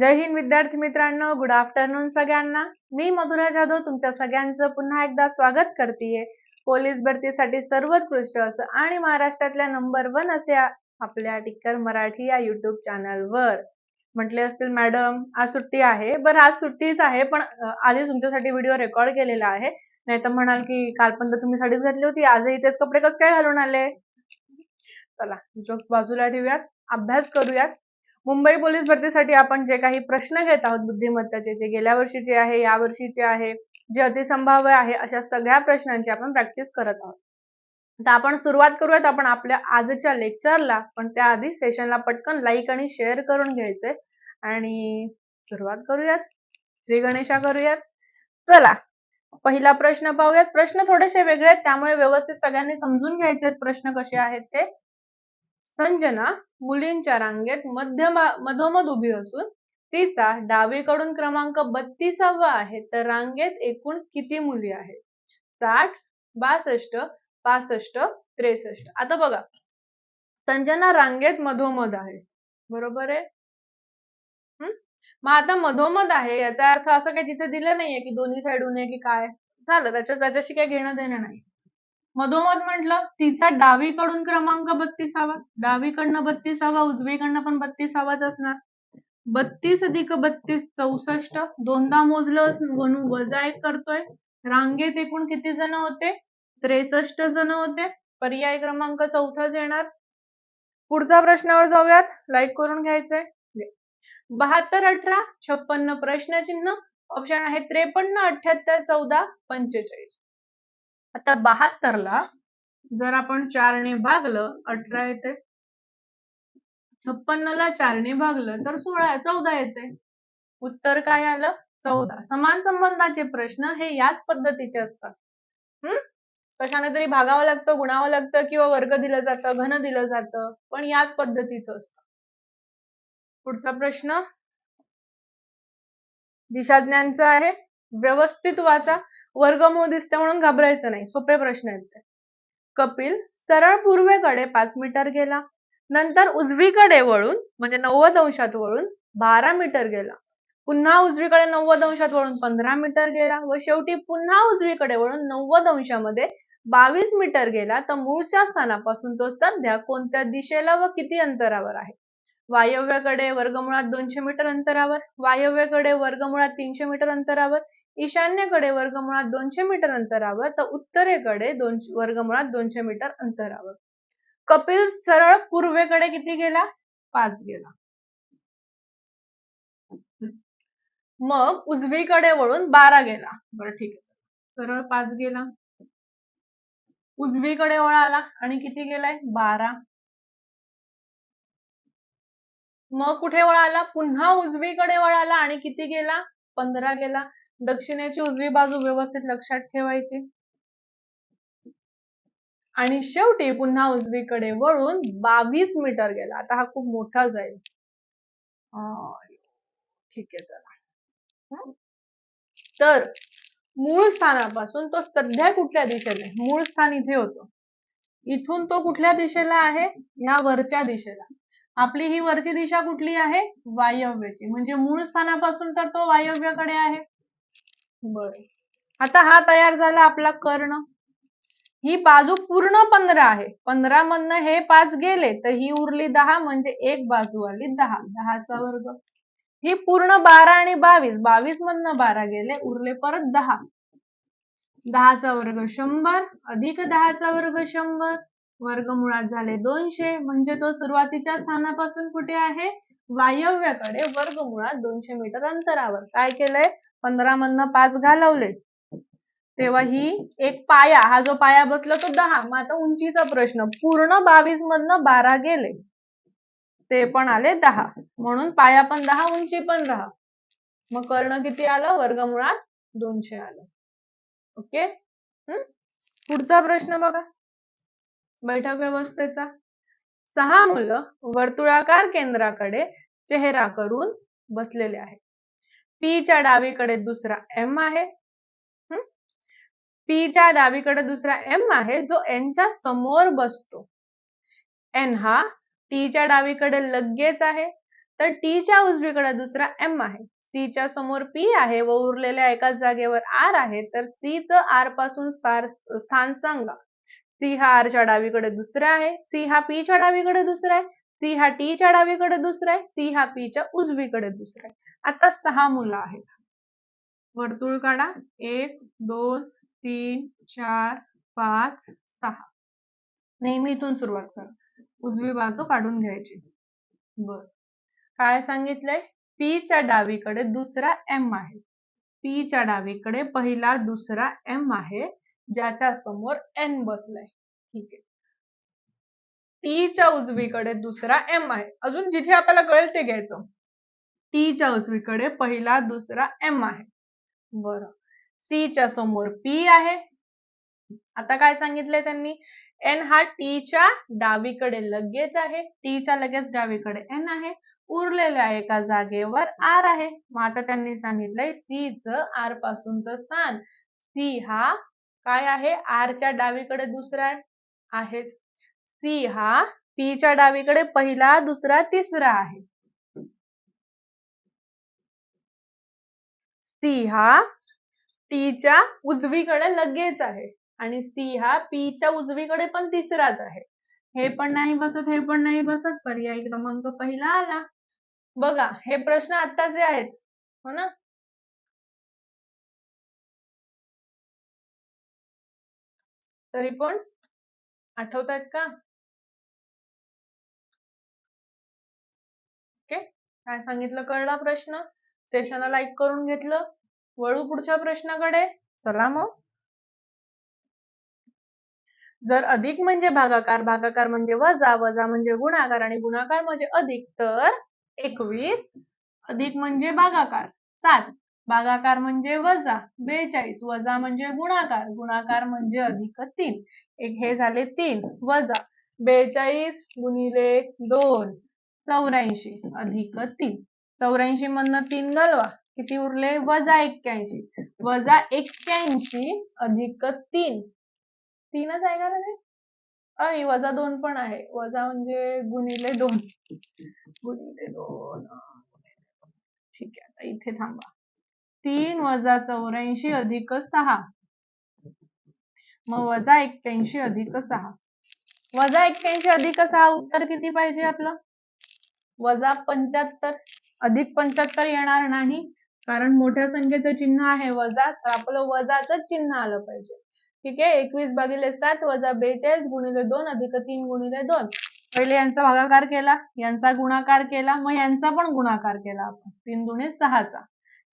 जय हिंद विद्यार्थी मित्रांनो good afternoon सगळ्यांना. मी मधुरा जाधव तुमच्या सगळ्यांचं पुन्हा एकदा स्वागत करते पोलीस भरतीसाठी सर्वोत्कृष्ट असं आणि महाराष्ट्रातल्या नंबर वन असे आपल्या टिक्कर मराठी या युट्यूब चॅनलवर म्हटले असतील मॅडम आज सुट्टी आहे. बरं आज सुट्टीच आहे पण आधी तुमच्यासाठी व्हिडिओ रेकॉर्ड केलेला आहे. नाही तर म्हणाल की काल पण तर तुम्ही साडीच घातली होती आजही तेच कपडे कसं काय घालून आले? चला जोक बाजूला ठेवूयात. अभ्यास करूयात. मुंबई पोलीस भरतीसाठी आपण जे काही प्रश्न घेत आहोत बुद्धिमत्ताचे जे गेल्या वर्षीचे आहे या वर्षीचे आहे जे अतिसंभाव्य आहे अशा सगळ्या प्रश्नांची आपण प्रॅक्टिस करत आहोत. तर आपण सुरुवात करूयात आपण आपल्या आजच्या लेक्चरला पण त्याआधी सेशनला पटकन लाईक आणि शेअर करून घ्यायचे. आणि सुरुवात करूयात. श्री गणेशा करूयात. चला पहिला प्रश्न पाहूयात. प्रश्न थोडेसे वेगळे आहेत त्यामुळे व्यवस्थित सगळ्यांनी समजून घ्यायचे प्रश्न कसे आहेत ते. संजना मुलींच्या रांगेत मध्यमा मधोमध उभी असून तिचा डावीकडून क्रमांक बत्तीसावा आहे. तर रांगेत एकूण किती मुली आहेत? साठ बासष्ट पासष्ट त्रेसष्ट. आता बघा. संजना रांगेत मधोमध आहे. बरोबर आहे? मग आता मधोमध आहे याचा अर्थ असं काही तिथे दिलं नाहीये की दोन्ही साईडून आहे की काय? झालं. त्याच्या त्याच्याशी काही घेणं देणं नाही. मधोमध म्हटलं तिचा डावीकडून क्रमांक बत्तीसावा. डावीकडनं बत्तीसावा उजवीकडनं पण बत्तीसावाच असणार. बत्तीस अधिक बत्तीस चौसष्ट. दोनदा मोजलं म्हणून वजा एक करतोय. रांगेत एकूण किती जण होते? त्रेसष्ट जण होते. पर्याय क्रमांक चौथाच येणार. पुढच्या प्रश्नावर जाऊयात. लाईक करून घ्यायचंय. बहात्तर अठरा छप्पन्न प्रश्नचिन्ह. ऑप्शन आहे त्रेपन्न अठ्याहत्तर चौदा पंचेचाळीस. आता बहात्तरला जर आपण चारने भागलं अठरा येते. छप्पन्नला चारने भागलं तर सोळा चौदा येते. उत्तर काय आलं? चौदा. समान संबंधाचे प्रश्न हे याच पद्धतीचे असतात. हम्म कशाने तरी भागावं लागतं गुणावं लागतं किंवा वर्ग दिलं जातं घन दिलं जातं पण याच पद्धतीचं असतं. पुढचा प्रश्न. दिशाज्ञांचा आहे. व्यवस्थित वाचा. वर्गमूळ दिसते म्हणून घाबरायचं नाही. सोपे प्रश्न आहेत ते. कपिल सरळ पूर्वेकडे पाच मीटर गेला. नंतर उजवीकडे वळून म्हणजे नव्वद अंशात वळून बारा मीटर गेला. पुन्हा उजवीकडे नव्वद अंशात वळून पंधरा मीटर गेला व शेवटी पुन्हा उजवीकडे वळून नव्वद अंशामध्ये बावीस मीटर गेला. तर मूळच्या स्थानापासून तो सध्या कोणत्या दिशेला व किती अंतरावर आहे? वायव्यकडे वर्गमुळात दोनशे मीटर अंतरावर वायव्यकडे वर्गमुळात तीनशे मीटर अंतरावर ईशान्येकडे वर्गमुळात दोनशे मीटर अंतरावर तर उत्तरेकडे दोन वर्गमुळात दोनशे मीटर अंतरावर. कपिल सरळ पूर्वेकडे किती गेला? पाच गेला. मग उजवीकडे वळून बारा गेला. बरं ठीक आहे. सरळ पाच गेला. उजवीकडे वळाला आणि किती गेलाय? बारा. मग कुठे वळाला पुन्हा उजवीकडे वळाला आणि किती गेला? पंधरा गेला. दक्षिणेची उजवी बाजू व्यवस्थित लक्षात ठेवायची. आणि शेवटी पुन्हा उजवीकडे वळून बावीस मीटर गेला. आता हा खूप मोठा जाईल. ठीक आहे चला. तर मूळ स्थानापासून तो सध्या कुठल्या दिशेला मूळ स्थान इथे होतो. इथून तो कुठल्या दिशेला आहे? ह्या वरच्या दिशेला. आपली ही वरची दिशा कुठली आहे? वायव्यची. म्हणजे मूळ स्थानापासून तर तो वायव्याकडे आहे. बर. आता हा तयार झाला आपला कर्ण. ही बाजू पूर्ण पंधरा आहे. पंधरा मधनं हे पाच गेले तर ही उरली दहा म्हणजे एक बाजू आली दहा. दहाचा वर्ग. ही पूर्ण बारा आणि बावीस. बावीस मधनं बारा गेले उरले परत दहा. दहाचा वर्ग शंभर अधिक दहाचा वर्ग शंभर. वर्गमुळात झाले दोनशे म्हणजे तो सुरुवातीच्या स्थानापासून कुठे आहे? वायव्याकडे. वर्गमुळात दोनशे मीटर अंतरावर. काय केलंय? पंधरा मधनं पाच घालवले. तेव्हा ही एक पाया हा जो पाया बसला तो दहा. मग आता उंचीचा प्रश्न पूर्ण बावीस मधनं बारा गेले. ते पण आले दहा. म्हणून पाया पण दहा उंची पण दहा. मग कर्ण किती आलं? वर्गमुळात दोनशे आलं. ओके? पुढचा प्रश्न बघा. बैठक व्यवस्थेचा. सहा मुलं वर्तुळाकार केंद्राकडे चेहरा करून बसलेले आहेत. पीच्या डावीकडे दुसरा एम आहे. पीच्या डावीकडे दुसरा एम आहे जो एनच्या समोर बसतो. एन हा टीच्या डावीकडे लगेच आहे तर टीच्या उजवीकडे दुसरा एम आहे. सीच्या समोर पी आहे व उरलेल्या एकाच जागेवर आर आहे तर सी च आरपासून स्थान सांगा. सी हा आरच्या डावीकडे दुसरा आहे सी हा पीच्या डावीकडे दुसरा आहे सी हा टी च्या डावीकडे दुसरा आहे सी हा पी च्या उजवीकडे दुसरा आहे. आता सहा मुलं आहेत. वर्तुळ काढा. एक दोन तीन चार पाच सहा. नेहमी इथून सुरुवात करा. उजवी बाजू काढून घ्यायची. बर. काय सांगितलंय? पी च्या डावीकडे दुसरा एम आहे. पी च्या डावीकडे पहिला दुसरा एम आहे ज्याच्या समोर एन बसलाय. ठीक आहे. टीच्या उजवीकडे दुसरा एम आहे. अजून जिथे आपल्याला कळेल ते घ्यायचं. टीच्या उजवीकडे पहिला दुसरा एम आहे. बर. टीच्या समोर पी आहे. आता काय सांगितलंय त्यांनी? एन हा टीच्या डावीकडे लगेच आहे. टीच्या लगेच डावीकडे एन आहे. उरलेल्या एका जागेवर आर आहे. मग आता त्यांनी सांगितलंय सी च आर पासूनच स्थान. सी हा काय आहे? आरच्या डावीकडे दुसरा आहे. सी हा पीच्या डावीकडे पहिला दुसरा तिसरा आहे. सी हा टीच्या उजवीकडे लगेच आहे आणि सी हा पीच्या उजवीकडे पण तिसराच आहे. हे पण नाही बसत हे पण नाही बसत पर्याय क्रमांक पहिला आला. बघा हे प्रश्न आत्ताचे आहेत हो ना? तरी पण आठवत आहेत का? काय सांगितलं? कळला प्रश्न? सेशनला लाईक करून घेतलं. वळू पुढच्या प्रश्नाकडे. चला मग. जर अधिक म्हणजे भागाकार भागाकार म्हणजे वजा वजा म्हणजे गुणाकार आणि गुणाकार म्हणजे अधिक तर एकवीस. अधिक म्हणजे भागाकार सात. भागाकार म्हणजे वजा बेचाळीस. वजा म्हणजे गुणाकार गुणाकार म्हणजे अधिक तीन. एक हे झाले तीन. वजा बेचाळीस गुणिले दोन. चौऱ्याऐंशी अधिक तीन. चौऱ्याऐंशी मधनं तीन घालवा. किती उरले? वजा एक्क्याऐंशी. वजा एक्क्याऐंशी अधिक तीन. तीनच आहे का रे अय वजा दोन पण आहे. वजा म्हणजे गुणिले दोन. गुणिले दोन. ठीक आहे आता इथे थांबा. तीन वजा चौऱ्याऐंशी अधिक सहा. मग वजा एक्क्याऐंशी अधिक सहा. वजा एक्क्याऐंशी अधिक सहा उत्तर किती पाहिजे आपलं? वजा पंच्याहत्तर अधिक पंच्याहत्तर येणार नाही. कारण मोठ्या संख्येचं चिन्ह आहे वजा तर आपलं वजाच चिन्ह आलं पाहिजे. ठीक आहे? एकवीस भागिले सात वजा बेचाळीस गुणिले दोन अधिक तीन गुणिले दोन. पहिले यांचा भागाकार केला यांचा गुणाकार केला मग यांचा पण गुणाकार केला आपण. तीन दुणे सहाचा.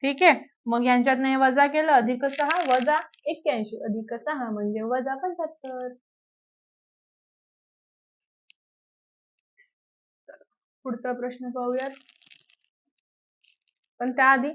ठीक आहे? मग यांच्यात नाही वजा केलं अधिक सहा वजा एक्क्याऐंशी. अधिक सहा म्हणजे वजा पंच्याहत्तर. पुढचा प्रश्न पाहूयात. पण त्याआधी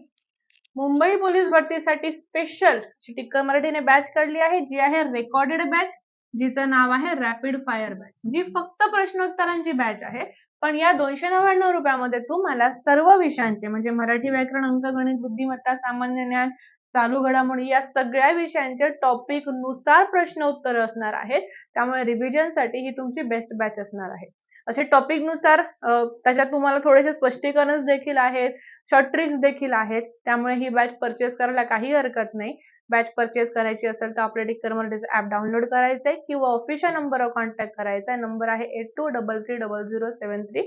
मुंबई पोलीस भरतीसाठी स्पेशल टिक्कर मराठीने बॅच काढली आहे जी आहे रेकॉर्डेड बॅच जिचं नाव आहे रॅपिड फायर बॅच जी फक्त प्रश्नोत्तरांची बॅच आहे पण या दोनशे नव्याण्णव रुपयामध्ये तुम्हाला सर्व विषयांचे म्हणजे मराठी व्याकरण अंक गणित बुद्धिमत्ता सामान्य ज्ञान चालू घडामोडी या सगळ्या विषयांचे टॉपिकनुसार प्रश्न उत्तर असणार आहेत. त्यामुळे रिव्हिजनसाठी ही तुमची बेस्ट बॅच असणार आहे. असे टॉपिकनुसार त्याच्यात तुम्हाला थोडेसे स्पष्टीकरण देखील आहेत शॉर्ट ट्रिक्स देखील आहेत. त्यामुळे ही बॅच परचेस करायला काही हरकत नाही. बॅच परचेस करायची असेल तर आपल्या टिक्कर ऍप डाउनलोड करायचं आहे किंवा ऑफिशियल नंबरवर कॉन्टॅक्ट करायचा आहे नंबर आहे eight two double three double zero seven three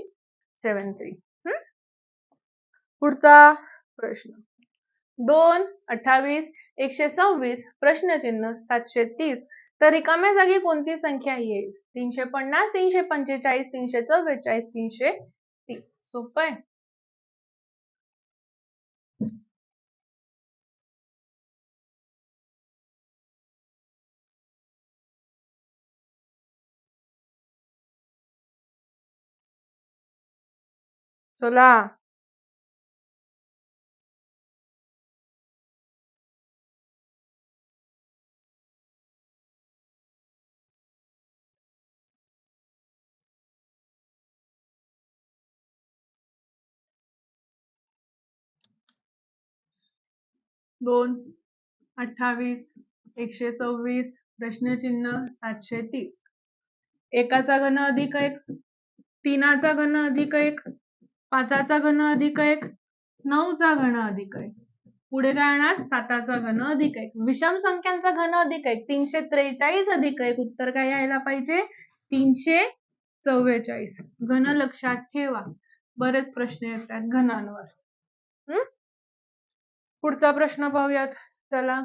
seven three पुढचा प्रश्न. दोन अठ्ठावीस एकशे सव्वीस प्रश्नचिन्ह सातशे तीस. तर रिकाम्या जागी कोणती संख्या येईल तीनशे पन्नास तीनशे पंचेचाळीस तीनशे चव्वेचाळीस तीनशे तीन. सोपं आहे. चला दोन अठ्ठावीस एकशे सव्वीस प्रश्नचिन्ह सातशे तीस. एकाचा घन अधिक एक तीनाचा घन अधिक एक पाचाचा घन अधिक एक नऊचा घन अधिक एक. पुढे काय येणार? साताचा घन अधिक एक. विषम संख्यांचा घन अधिक एक. तीनशे त्रेचाळीस अधिक एक. उत्तर काय यायला पाहिजे? तीनशे चव्वेचाळीस. घन लक्षात ठेवा. बरेच प्रश्न येतात घनांवर. हम्म पुढचा प्रश्न पाहूयात. चला.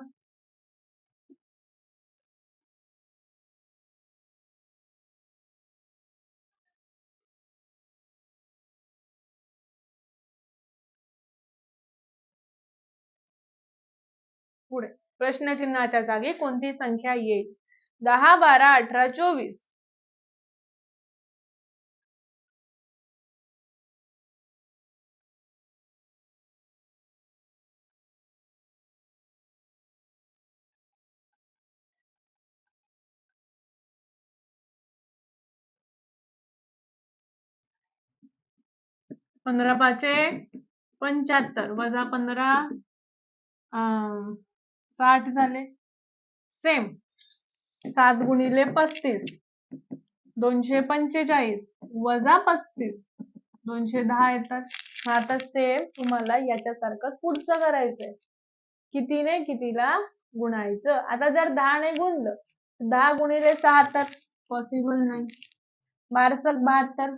पुढे. प्रश्नचिन्हाच्या जागी कोणती संख्या येईल? दहा बारा अठरा चोवीस. पंधरा पाचे पंच्याहत्तर वजा पंधरा साठ झाले. सेम. सात गुणिले पस्तीस. दोनशे पंचेचाळीस. वजा पस्तीस. दोनशे दहा येतात. आता सेम तुम्हाला याच्यासारखं पुढचं करायचंय. कितीने कितीला गुणायचं? आता जर दहाने गुणलं दहा गुणिले सहा तर पॉसिबल नाही. बारसक बहात्तर.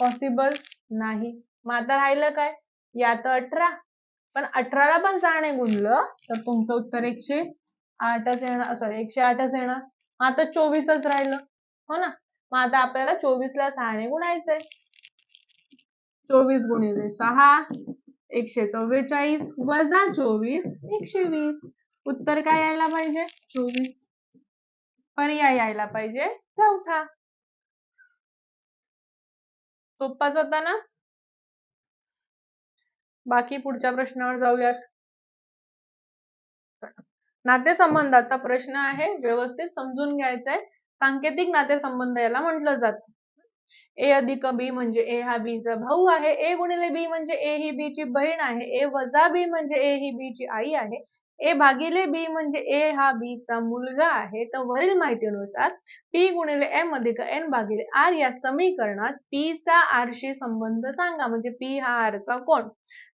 पॉसिबल नाही. मग आता राहिलं काय? या तर अठरा. पण अठराला पण सहाने गुणलं तर तुमचं उत्तर एकशे आठच येणार सॉरी एकशे आठच येणार. आता चोवीसच राहिलं हो ना? मग आता आपल्याला चोवीसला सहाने गुणायचंय. चोवीस गुणिले सहा एकशे चव्वेचाळीस वजा चोवीस एकशे वीस. उत्तर काय यायला पाहिजे? चोवीस. पर्याय यायला पाहिजे चौथा. सोप्पाच होता ना. बाकी पुढच्या प्रश्नावर जाऊयात. नातेसंबंधाचा प्रश्न आहे. व्यवस्थित समजून घ्यायचा आहे सांकेतिक नातेसंबंध याला म्हटलं जातं. ए अधिक बी म्हणजे ए हा बीचा भाऊ आहे. ए गुणिले बी म्हणजे ए ही बी ची बहीण आहे. ए वजा बी म्हणजे ए ही बी ची आई आहे. ए भागिले बी म्हणजे ए हा बी चा मुलगा आहे. तर वरील माहितीनुसार पी गुणिले एम अधिक एन भागिले आर या समीकरणात पी चा आर शी संबंध सांगा. म्हणजे पी हा आरचा कोण?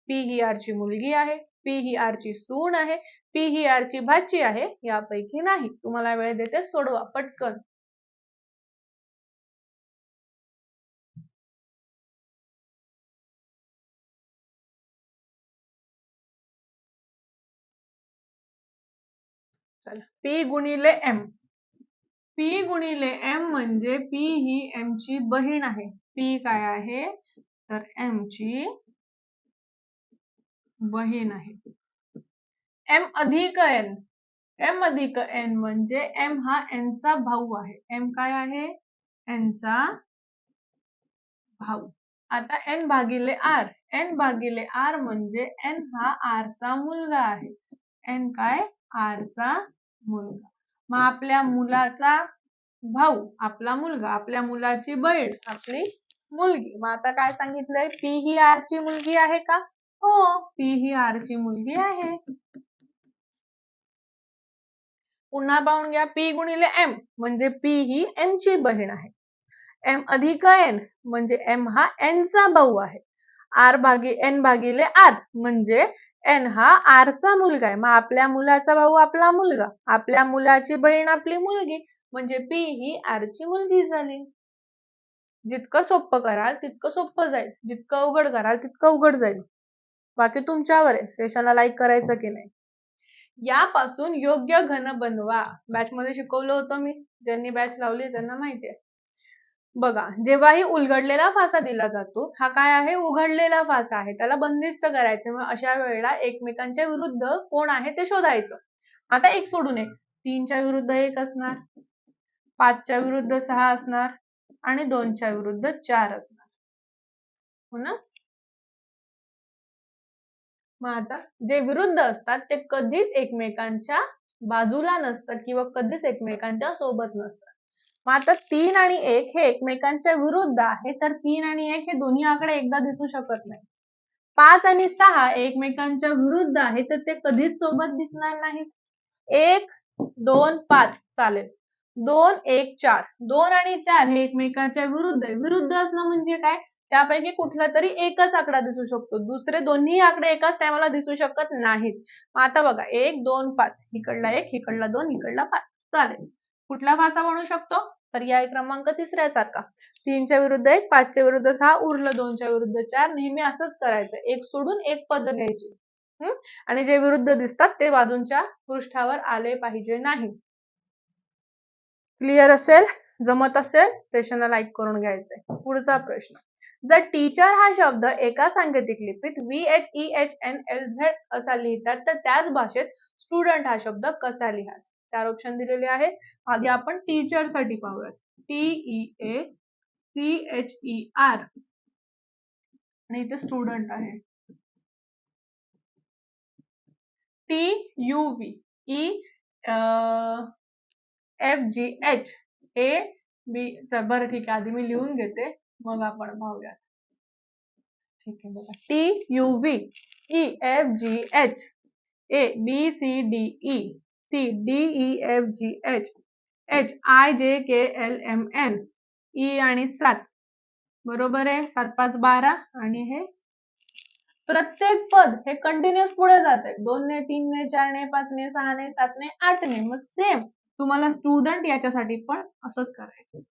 पी ही आरची मुलगी आहे. पी ही आरची सून आहे. पी ही आरची भाची आहे. यापैकी नाही. तुम्हाला वेळ देते सोडवा पटकन. चला पी गुणिले एम पी गुणिले एम म्हणजे पी ही एम ची बहीण आहे. पी काय आहे? तर एम ची बहीण आहे. एम अधिक एन एम अधिक एन म्हणजे एम हा एन चा भाऊ आहे. एम काय आहे? एन चा भाऊ. आता एन भागिले आर एन भागिले आर म्हणजे एन हा आर चा मुलगा आहे. एन काय? आर चा मुलगा. मग आपल्या मुलाचा भाऊ आपला मुलगा आपल्या मुलाची बहीण आपली मुलगी. मग आता काय सांगितलंय? पी ही आर ची मुलगी आहे का? हो पी ही आर ची मुलगी आहे. पुन्हा पाहून घ्या पी गुणिले एम म्हणजे पी ही एम ची बहीण आहे. एम अधिक एन म्हणजे एम हा एन चा भाऊ आहे. आर भागी एन भागिले आर म्हणजे एन हा आरचा मुलगा आहे. मग आपल्या मुलाचा भाऊ आपला मुलगा. आपल्या मुलाची बहीण आपली मुलगी. म्हणजे पी ही आरची मुलगी झाली. जितकं सोपं कराल तितकं सोपं जाईल. जितकं अवघड कराल तितकं अवघड जाईल. बाकी तुमच्यावर आहे. सेशनला लाईक करायचं की नाही? यापासून योग्य घन बनवा. बॅच मध्ये शिकवलं होतं मी. ज्यांनी बॅच लावली त्यांना माहिती आहे. बघा जेव्हाही उलगडलेला फासा दिला जातो हा काय आहे? उघडलेला फासा आहे. त्याला बंदिस्त करायचं मग अशा वेळेला एकमेकांच्या विरुद्ध कोण आहे ते शोधायचं. आता एक सोडून एक. तीनच्या विरुद्ध एक असणार पाचच्या विरुद्ध सहा असणार आणि दोनच्या विरुद्ध चार असणार. हो ना? मग आता जे विरुद्ध असतात ते कधीच एकमेकांच्या बाजूला नसतात किंवा कधीच एकमेकांच्या सोबत नसतात. मग आता तीन आणि एक हे एकमेकांच्या विरुद्ध आहे तर तीन आणि एक हे दोन्ही आकडे एकदा दिसू शकत नाही. पाच आणि सहा एकमेकांच्या विरुद्ध आहे तर ते कधीच सोबत दिसणार नाहीत. एक दोन पाच चालेल. दोन एक चार. दोन आणि चार हे एकमेकांच्या विरुद्ध आहे. विरुद्ध असणं म्हणजे काय? त्यापैकी कुठला तरी एकच आकडा दिसू शकतो. दुसरे दोन्ही आकडे एकाच टायमाला दिसू शकत नाहीत. आता बघा एक दोन पाच. इकडला एक इकडला दोन इकडला पाच. चालेल. कुठला भाषा म्हणू शकतो? पर्याय क्रमांक तिसऱ्यासारखा. तीनच्या विरुद्ध एक पाचच्या विरुद्ध सहा उरलं दोनच्या विरुद्ध चार नेहमी असंच करायचं. एक सोडून एक पद घ्यायची. हम्म? आणि जे विरुद्ध दिसतात ते बाजूंच्या पृष्ठावर आले पाहिजे नाही. क्लिअर असेल? जमत असेल? सेशनला लाईक करून घ्यायचंय. पुढचा प्रश्न. जर टीचर हा शब्द एका सांकेतिक लिपीत V H E H N L Z असा लिहितात तर त्याच भाषेत स्टुडंट हा शब्द कसा लिहाल? चार ऑप्शन दिलेले आहेत. आधी आपण टीचरसाठी पाहूयात. T E A C H E R आणि इथे स्टुडंट आहे. T U V E F G H A B बरं ठीक आहे आधी मी लिहून घेते मग आपण पाहूयात. ठीक आहे बघा. T U V E F G H A B C D E C D E F G H H I J K L M N E आणि सात. बरोबर आहे? सात पाच बारा आणि हे? प्रत्येक पद हे कंटिन्युअस पुढे जात. आहे दोन ने तीन ने चार ने पाच ने सहा ने सात ने आठ ने मग सेम तुम्हाला स्टुडंट याच्यासाठी पण असंच करायचं.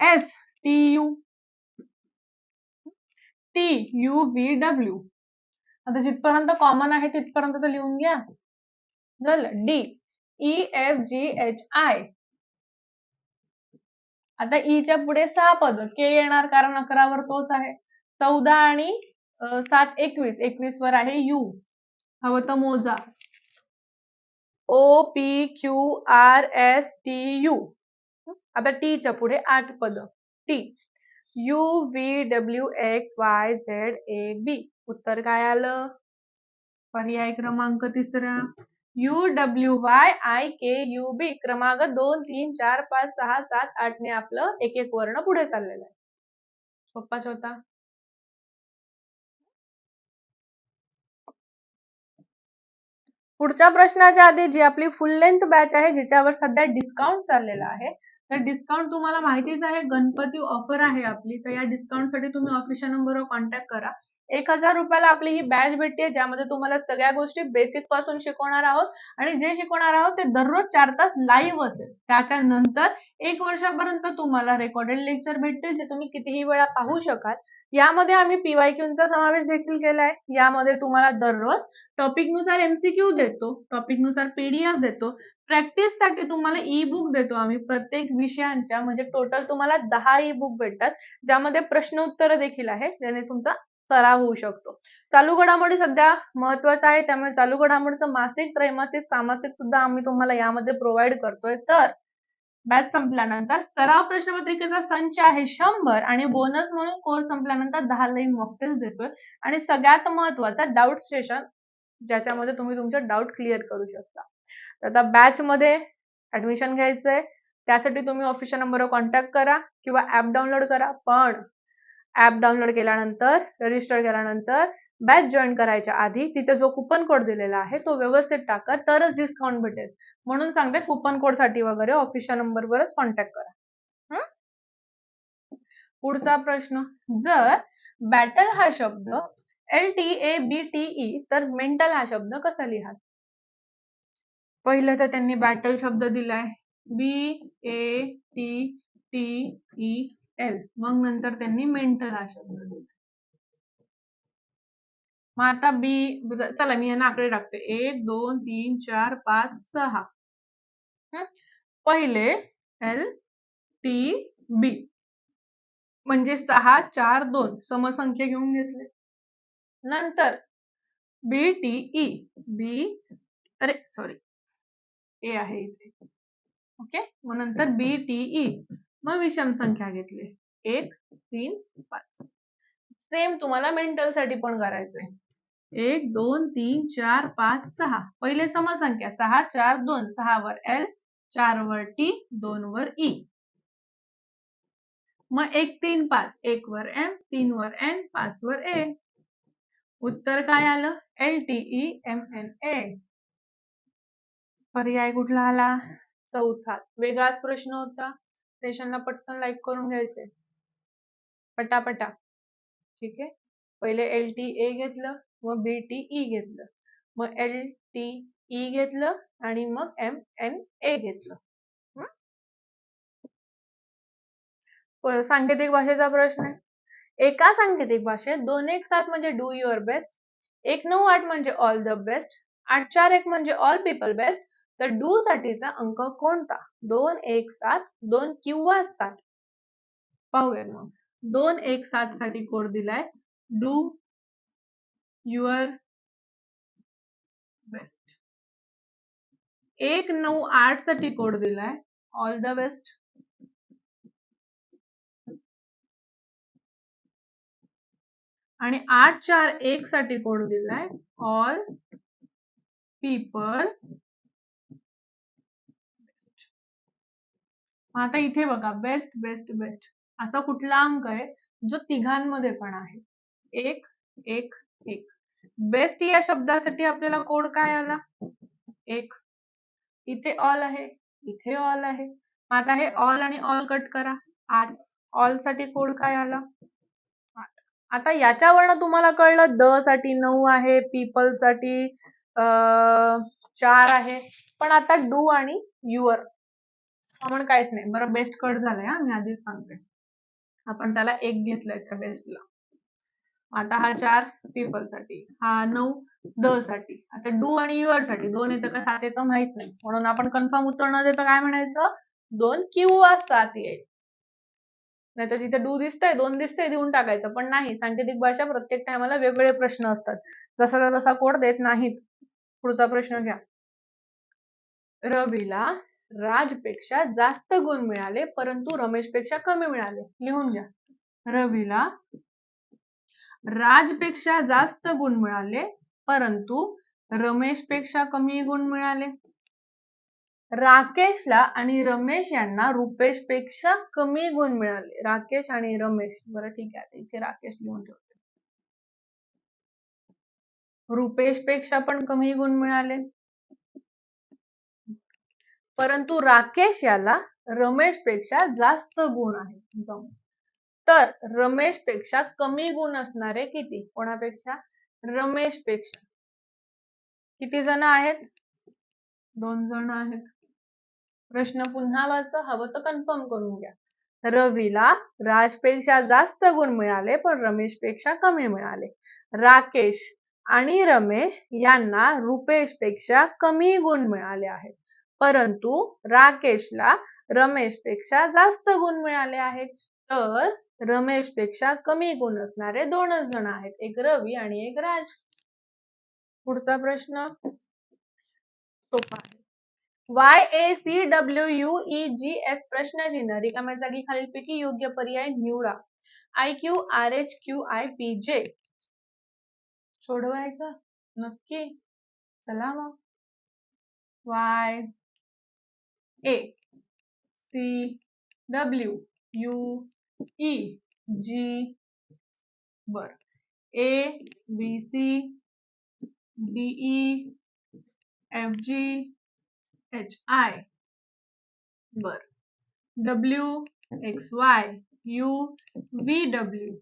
S T U T U V W आता जिथपर्यंत कॉमन आहे तिथपर्यंत तर लिहून घ्या. झालं D E F G H I आता e ईच्या पुढे सहा पद के येणार कारण अकरावर तोच आहे. चौदा आणि सात एकवीस. एकवीस वर आहे यू. हवं तर मोजा. O P Q R S T U आता टीच्या पुढे आठ पद. T U V W X Y Z A B उत्तर काय आलं? पर्याय क्रमांक तिसरा. U W Y I K U B क्रमांक दोन तीन चार पाच सहा सात आठ ने आपलं एक एक वर्ण पुढे चाललेलं आहे. सोप्पाच होता पुढच्या प्रश्नाच्या आधी जी आपली फुल लेंथ बॅच आहे जिच्यावर सध्या डिस्काउंट चाललेला आहे तर डिस्काउंट तुम्हाला माहितीच आहे गणपती ऑफर आहे आपली तर या डिस्काउंटसाठी तुम्ही ऑफिशियल नंबरवर कॉन्टॅक्ट करा. एक हजार रुपयाला आपली ही बॅच भेटते ज्यामध्ये तुम्हाला सगळ्या गोष्टी बेसिकपासून शिकवणार आहोत. आणि जे शिकवणार आहोत ते दररोज चार तास लाईव्ह असेल. त्याच्यानंतर एक वर्षापर्यंत तुम्हाला रेकॉर्डेड लेक्चर भेटतील जे तुम्ही कितीही वेळा पाहू शकाल. यामध्ये आम्ही पीवायक्यूचा समावेश देखील केला आहे यामध्ये तुम्हाला दररोज टॉपिकनुसार एमसीक्यू देतो टॉपिकनुसार पीडीएफ देतो. प्रॅक्टिससाठी तुम्हाला ई बुक देतो आम्ही. प्रत्येक विषयांच्या म्हणजे टोटल तुम्हाला दहा ई बुक भेटतात. ज्यामध्ये प्रश्न उत्तर देखील आहे ज्याने तुमचा सराव होऊ शकतो. चालू घडामोडी सध्या महत्वाचं आहे त्यामुळे चालू घडामोडीचं मासिक त्रैमासिक सामासिक सुद्धा आम्ही तुम्हाला यामध्ये प्रोव्हाइड करतोय. तर बॅच संपल्यानंतर सराव प्रश्नपत्रिकेचा संच आहे शंभर आणि बोनस म्हणून कोर्स संपल्यानंतर दहा लाईन मॉक देतोय. आणि सगळ्यात महत्त्वाचा डाऊट स्टेशन ज्याच्यामध्ये तुम्ही तुमचे डाऊट क्लिअर करू शकता. आता बॅच मध्ये ऍडमिशन घ्यायचंय. त्यासाठी तुम्ही ऑफिशियल नंबरवर कॉन्टॅक्ट करा किंवा ऍप डाउनलोड करा. पण ऍप डाउनलोड केल्यानंतर रजिस्टर केल्यानंतर बॅच जॉईन करायच्या आधी तिथे जो कुपन कोड दिलेला आहे तो व्यवस्थित टाका. तरच डिस्काउंट भेटेल. म्हणून सांगते कुपन कोडसाठी वगैरे ऑफिशियल नंबरवरच कॉन्टॅक्ट करा. पुढचा प्रश्न. जर बॅटल हा शब्द L T A B T E तर मेंटल हा शब्द कसा लिहा पहिलं तर त्यांनी बॅटल शब्द दिलाय. B A T T E L मग नंतर त्यांनी मेंटल हा शब्द दिला. मग आता बी चला मी यांना आकडे टाकते. एक दोन तीन चार पाच सहा. पहिले एल टी बी म्हणजे सहा चार दोन. समसंख्या घेऊन घेतले. नंतर बी टी ई बी अरे सॉरी ए आहे इथे. ओके मग नंतर बी टी ई मग विषम संख्या घेतली. एक तीन पाच. सेम तुम्हाला मेंटलसाठी पण करायचंय. एक दोन तीन चार पाच सहा. पहिले समसंख्या. सहा चार दोन. सहा वर एल चार वर टी दोन वर ई मग एक तीन पाच. एक वर एम तीन वर एन पाच वर ए उत्तर काय आलं? L T E M N A पर्याय कुठला आला? चौथा. वेगळाच प्रश्न होता. सेशनला पटकन लाईक करून घ्यायचे. पटापटा. ठीक? आहे पहिले एल टी ए घेतलं मग बी टी ई घेतलं. मग एल टी ई घेतलं आणि मग एम एन ए घेतलं. सांकेतिक भाषेचा प्रश्न आहे. एका सांकेतिक भाषेत दोन एक सात म्हणजे डू युअर बेस्ट एक नऊ आठ म्हणजे ऑल द बेस्ट आठ चार एक म्हणजे ऑल पीपल बेस्ट तर डू साठीचा अंक कोणता? दोन एक सात दोन किंवा सात. पाहूया मग. दोन एक सात साठी कोड दिलाय. Do your best. एक नऊ आठसाठी कोड दिलाय. All the best. आणि आठ चार एक साठी कोड दिलाय. ऑल पीपल आता इथे बघा बेस्ट बेस्ट बेस्ट असा कुठला अंक आहे जो तिघांमध्ये पण आहे. एक एक एक. बेस्ट या शब्दासाठी आपल्याला कोड काय आला? एक. इथे ऑल आहे इथे ऑल आहे. आता हे ऑल आणि ऑल कट करा. आठ. ऑलसाठी कोड काय आला? आता याच्यावरनं तुम्हाला कळलं द साठी नऊ आहे पीपलसाठी चार आहे. पण आता डू आणि युअर कॉमन काहीच नाही. बरं बेस्ट कट झालाय हा. मी आधीच सांगते. आपण त्याला एक घेतलाय त्या बेस्टला आता हा चार पीपलसाठी हा नऊ द साठी आता डू आणि युअरसाठी. दोन येतं का सात येतं माहीत नाही. म्हणून आपण कन्फर्म उत्तर न देता काय म्हणायचं? दोन किंवा सात येईल. नाही तर तिथे डू दिसतंय दोन दिसतंय देऊन टाकायचं. पण नाही सांकेतिक भाषा प्रत्येक टायमाला वेगवेगळे प्रश्न असतात. जसा तसा कोड देत नाहीत पुढचा प्रश्न घ्या. रवीला राजपेक्षा जास्त गुण मिळाले परंतु रमेशपेक्षा कमी मिळाले. लिहून घ्या. रवीला राजपेक्षा जास्त गुण मिळाले परंतु रमेशपेक्षा कमी गुण मिळाले. राकेशला आणि रमेश यांना रुपेशपेक्षा कमी गुण मिळाले. राकेश आणि रमेश बरं ठीक आहे इथे राकेश लिहून ठेवते. रुपेशपेक्षा पण कमी गुण मिळाले. परंतु राकेश याला रमेशपेक्षा जास्त गुण आहेत. तर रमेशपेक्षा कमी गुण असणारे किती? कोणापेक्षा? रमेशपेक्षा. किती जण आहेत? दोन जण आहेत. प्रश्न पुन्हा वाचा हवं तर कन्फर्म करून घ्या. रवीला राजपेक्षा जास्त गुण मिळाले पण रमेशपेक्षा कमी मिळाले. राकेश आणि रमेश यांना रुपेशपेक्षा कमी गुण मिळाले आहेत. परंतु राकेशला रमेशपेक्षा जास्त गुण मिळाले आहेत. तर रमेशपेक्षा कमी गुण असणारे दोनच जण आहेत एक रवी आणि एक राज. पुढचा प्रश्न. सोपा Y A C W U E G S प्रश्नचिन्ह रिकाम्या जागी खालीलपैकी योग्य पर्याय निवडा. I Q R H Q I P J सोडवायचं? नक्की. चला मग. Y A C W U E G बर A B C D E F G H I बर W X Y U V W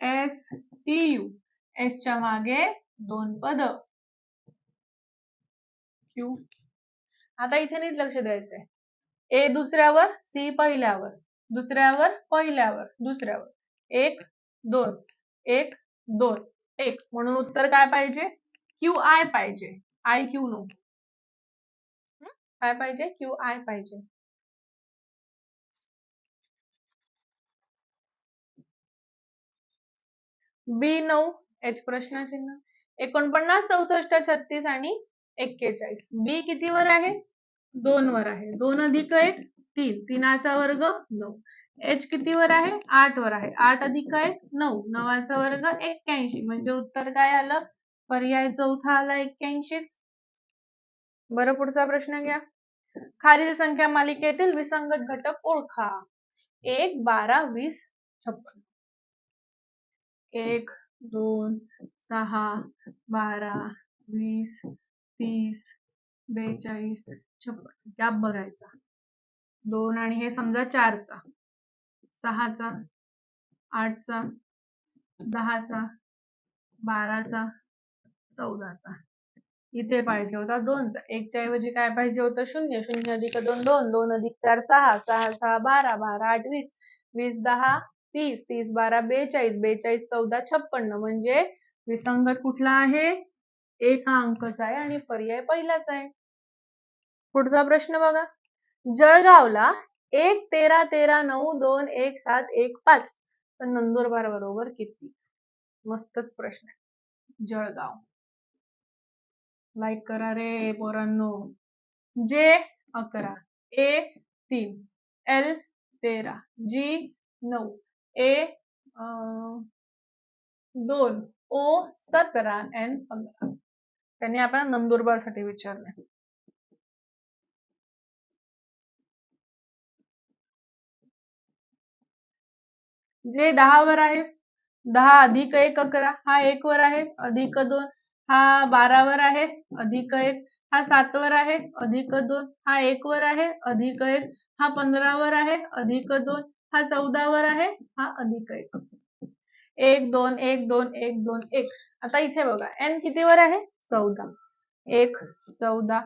S T U S च्या मागे दोन पद. Q आता इथे नीट लक्ष द्यायचंय. ए दुसऱ्यावर सी पहिल्यावर दुसऱ्यावर पहिल्यावर दुसऱ्यावर. एक दोन एक दोन एक. म्हणून उत्तर काय पाहिजे? क्यू आय पाहिजे. I Q no. काय पाहिजे? क्यू आय पाहिजे. बी नऊ एच प्रश्नचिन्ह. एकोणपन्नास चौसष्ट छत्तीस आणि एक्केचाळीस. बी कितीवर आहे? दोन वर आहे. दोन अधिक एक तीन. तीनाचा वर्ग नऊ. एच कितीवर आहे? आठ वर आहे. आठ अधिक एक नऊ. नवाचा वर्ग एक्क्याऐंशी. म्हणजे उत्तर काय आलं? पर्याय चौथा आला एक्क्याऐंशी बरं पुढचा प्रश्न घ्या. खालील संख्या मालिकेतील विसंगत घटक ओळखा. एक बारा वीस छप्पन. एक दोन सहा बारा वीस तीस बेचाळीस छप्पन गॅप बघायचा. दोन आणि हे समजा चारचा. सहाचा आठचा दहाचा बाराचा चौदाचा. इथे पाहिजे होता दोनचा. एकच्या ऐवजी काय पाहिजे होतं? शून्य. शून्य अधिक दोन दोन. दोन अधिक चार सहा. सहा सहा बारा. बारा आठ वीस. वीस दहा तीस. तीस बारा बेचाळीस. बेचाळीस चौदा छप्पन्न. म्हणजे विसंगत कुठला आहे? एक हा अंकच आहे आणि पर्याय पहिलाच आहे. पुढचा प्रश्न बघा. जळगावला एक तेरा तेरा नऊ दोन एक सात एक पाच. तर नंदुरबार बरोबर किती? मस्तच प्रश्न आहे. जळगाव. लाईक करा रे पोरांनो. जे अकरा. ए तीन. एल तेरा. जी नऊ. ए दोन. ओ सतरा. एन पंधरा. त्यांनी आपण नंदुरबार साठी विचारलंय. जे दहा वर आहे दहा अधिक एक अकरा, हा एक वर आहे, अधिक दोन, हा बारा वर आहे, अधिक एक, हा सात वर आहे, अधिक दोन, हा एक वर आहे, अधिक एक, हा पंधरा वर आहे, अधिक दोन, हा चौदा वर आहे, हा अधिक एक. एक, दोन एक दोन एक दोन, एक. आता इथे बघा एन कितीवर आहे? चौदा. एक चौदा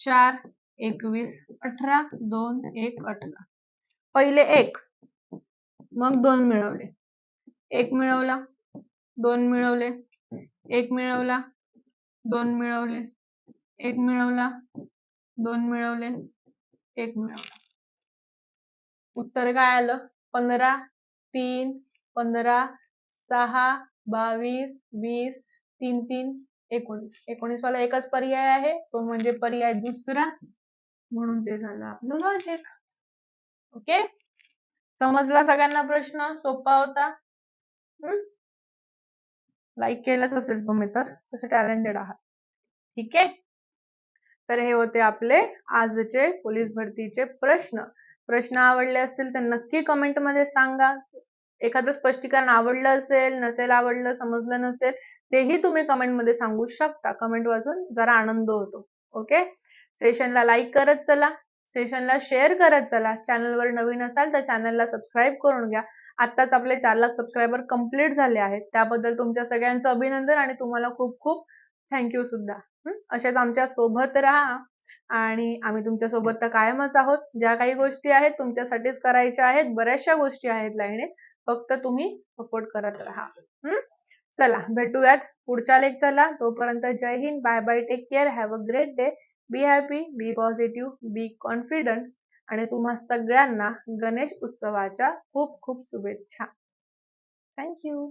चार एकवीस अठरा दोन एक अठरा. पहिले एक. मग दोन मिळवले. एक मिळवला दोन मिळवले. एक मिळवला दोन मिळवले. एक मिळवला दोन मिळवले. एक मिळवला. उत्तर काय आलं? पंधरा तीन पंधरा सहा बावीस वीस तीन तीन एकोणीस. एकोणीस वाला एकच पर्याय आहे. तो म्हणजे पर्याय दुसरा. म्हणून ते झालं आपलं लॉजिक ओके समजला सगळ्यांना प्रश्न? सोपा होता? लाईक केलंच असेल तुम्ही तर. तसे टॅलेंटेड आहात. ठीक? आहे तर हे होते आपले आजचे पोलीस भरतीचे प्रश्न. प्रश्न आवडले असतील तर नक्की कमेंटमध्ये सांगा. एखादं स्पष्टीकरण आवडलं असेल नसेल आवडलं समजलं नसेल तेही तुम्ही कमेंटमध्ये सांगू शकता. कमेंट वाचून जरा आनंद होतो. ओके सेशनला लाईक करत चला. सेशनला शेअर करत चला. चॅनलवर नवीन असाल तर चॅनलला सबस्क्राईब करून घ्या. आत्ताच आपले चार लाख सबस्क्रायबर कंप्लीट झाले आहेत. त्याबद्दल तुमच्या सगळ्यांचं अभिनंदन आणि तुम्हाला खूप खूप थँक्यू सुद्धा. असेच आमच्यासोबत राहा. आणि आम्ही तुमच्यासोबत तर कायमच आहोत. ज्या काही गोष्टी आहेत तुमच्यासाठीच करायच्या आहेत. बऱ्याचशा गोष्टी आहेत लाईनीत. फक्त तुम्ही सपोर्ट करत राहा. चला भेटूयात पुढच्या लेक्चरला. तोपर्यंत Jai Hind bye bye take care have a great day be happy be positive be confident आणि तुम्हा सगळ्यांना गणेश उत्सवाच्या खूप खूप शुभेच्छा. थँक्यू